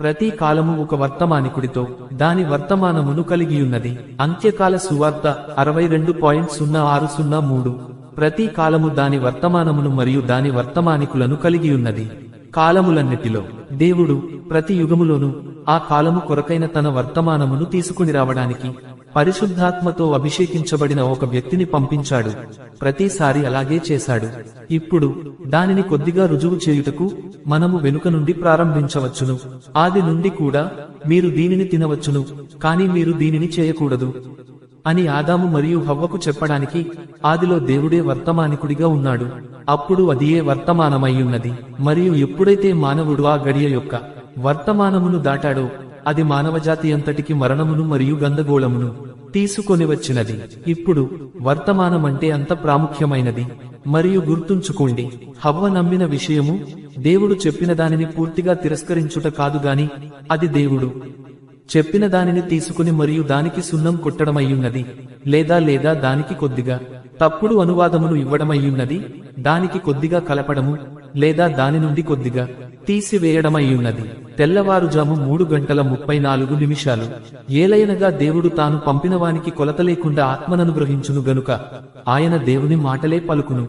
ప్రతి కాలము ఒక వర్తమానికుడితో దాని వర్తమానమును కలిగియున్నది. అంత్యకాల సువార్త అరవై రెండు పాయింట్ సున్నా ఆరు సున్నా మూడు. ప్రతి కాలము దాని వర్తమానమును మరియు దాని వర్తమానికులను కలిగియున్నది. కాలములన్నిటిలో దేవుడు ప్రతి యుగములోనూ ఆ కాలము కొరకైన తన వర్తమానమును తీసుకుని రావడానికి పరిశుద్ధాత్మతో అభిషేకించబడిన ఒక వ్యక్తిని పంపించాడు. ప్రతిసారి అలాగే చేశాడు. ఇప్పుడు దానిని కొద్దిగా రుజువు చేయుటకు మనము వెనుక నుండి ప్రారంభించవచ్చును. ఆది నుండి కూడా మీరు దీనిని తినవచ్చును కానీ మీరు దీనిని చేయకూడదు అని ఆదాము మరియు హవ్వకు చెప్పడానికి ఆదిలో దేవుడే వర్తమానికుడిగా ఉన్నాడు. అప్పుడు అదియే వర్తమానమయ్యున్నది మరియు ఎప్పుడైతే మానవుడు ఆ గడియ యొక్క వర్తమానమును దాటాడో అది మానవజాతి అంతటికి మరణమును మరియు గందగోళమును తీసుకొని వచ్చినది ఇప్పుడు వర్తమానమంటే అంత ప్రాముఖ్యమైనది. మరియు గుర్తుంచుకోండి హవ్వ నమ్మిన విషయము దేవుడు చెప్పిన దానిని పూర్తిగా తిరస్కరించుట కాదు గాని అది దేవుడు చెప్పిన దానిని తీసుకుని మరియు దానికి సున్నం కొట్టడమయ్యున్నది లేదా లేదా దానికి కొద్దిగా తప్పుడు అనువాదమును ఇవ్వడమయ్యున్నది దానికి కొద్దిగా కలపడము లేదా దాని నుండి కొద్దిగా తీసివేయడమయ్యున్నది. తెల్లవారుజాము మూడు గంటల ముప్పై నాలుగు నిమిషాలు. ఏలయనగా దేవుడు తాను పంపినవానికి కొలత లేకుండా ఆత్మననుగ్రహించును గనుక. ఆయన దేవుని మాటలే పలుకును.